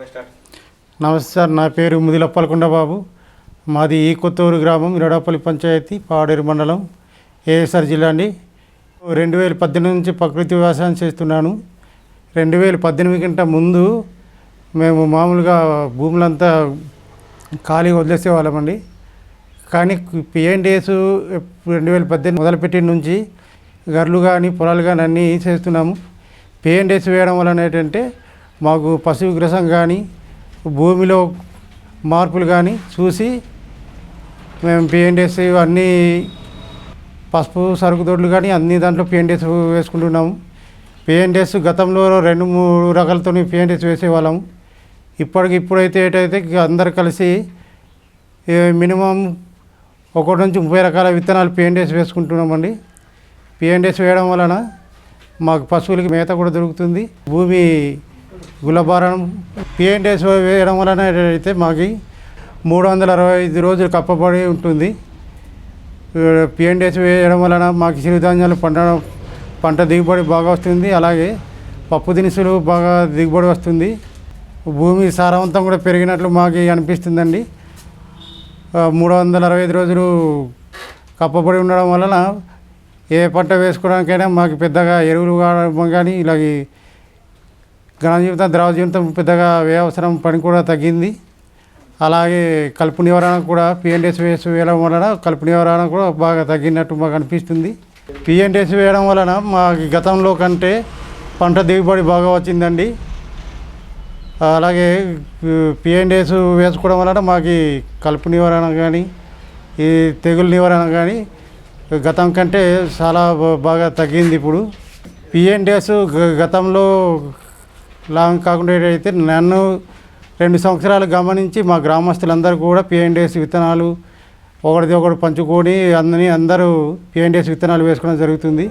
నమస్తే సార్ నా పేరు ముదిలప్పలకొండ బాబు మాది ఈ కొత్తూరు గ్రామం ఇరడాపల్లి పంచాయతీ పాడేరు మండలం ఏఎస్ఆర్ జిల్లా అండి. రెండు వేల పద్దెనిమిది నుంచి ప్రకృతి వ్యవసాయం చేస్తున్నాను. రెండు వేల పద్దెనిమిది కంటే ముందు మేము మామూలుగా భూములంతా ఖాళీ వదిలేసే వాళ్ళమండి కానీ పిఎన్డిఎస్ రెండు వేల పద్దెనిమిది మొదలుపెట్టిన నుంచి గర్లు కానీ పొలాలు కానీ అన్నీ చేస్తున్నాము. పిఎన్డిఎస్ వేయడం వలన ఏంటంటే మాకు పశు గ్రసం కానీ భూమిలో మార్పులు కానీ చూసి మేము పిఎన్డిఎస్ అన్నీ పసుపు సరుకు దొడ్లు కానీ అన్ని దాంట్లో పిఎన్డిఎస్ వేసుకుంటున్నాము. పిఎన్డిఎస్ గతంలో రెండు మూడు రకాలతో పిఎన్డిఎస్ వేసేవాళ్ళం. ఇప్పటికి ఇప్పుడైతే ఏటైతే అందరు కలిసి మినిమం ఒకటి నుంచి ముప్పై రకాల విత్తనాలు పిఎన్డిఎస్ వేసుకుంటున్నామండి. పిఎన్డిఎస్ వేయడం వలన మాకు పశువులకి మేత కూడా దొరుకుతుంది. భూమి గులబారం పిఎన్డిఎస్ వేయడం వలన అయితే మాకు మూడు వందల అరవై ఐదు రోజులు కప్పబడి ఉంటుంది. పిఎన్డిఎస్ వేయడం వలన మాకు చిరుధాన్యాలు పంట పంట దిగుబడి బాగా వస్తుంది. అలాగే పప్పు దినుసులు బాగా దిగుబడి వస్తుంది. భూమి సారవంతం కూడా పెరిగినట్లు మాకు అనిపిస్తుందండి. మూడు వందల అరవై ఐదు రోజులు కప్పబడి ఉండడం వలన ఏ పంట వేసుకోవడానికైనా మాకు పెద్దగా ఎరువులు వాడడం కానీ ఇలాగే ఘన జీవితం ద్రవ జీవితం పెద్దగా వే అవసరం పని కూడా తగ్గింది. అలాగే కలుపు నివారణ కూడా పిఎన్డిఎస్ వేసి వేయడం వలన కలుపు నివారణ కూడా బాగా తగ్గినట్టు మాకు అనిపిస్తుంది. పిఎన్డిఎస్ వేయడం వలన మాకు గతంలో కంటే పంట దిగుబడి బాగా వచ్చిందండి. అలాగే పిఎన్డిఎస్ వేసుకోవడం వలన మాకు కలుపు నివారణ కానీ ఈ తెగులు నివారణ కానీ గతం కంటే చాలా బాగా తగ్గింది ఇప్పుడు. పిఎన్డిఎస్ గతంలో లాంగ్ కాకుండా అయితే నన్ను రెండు సంవత్సరాలు గమనించి మా గ్రామస్తులందరూ కూడా పిఎన్డిఎస్ విత్తనాలు ఒకటిది ఒకటి పంచుకొని అందరినీ అందరూ పిఎన్డిఎస్ విత్తనాలు వేసుకోవడం జరుగుతుంది.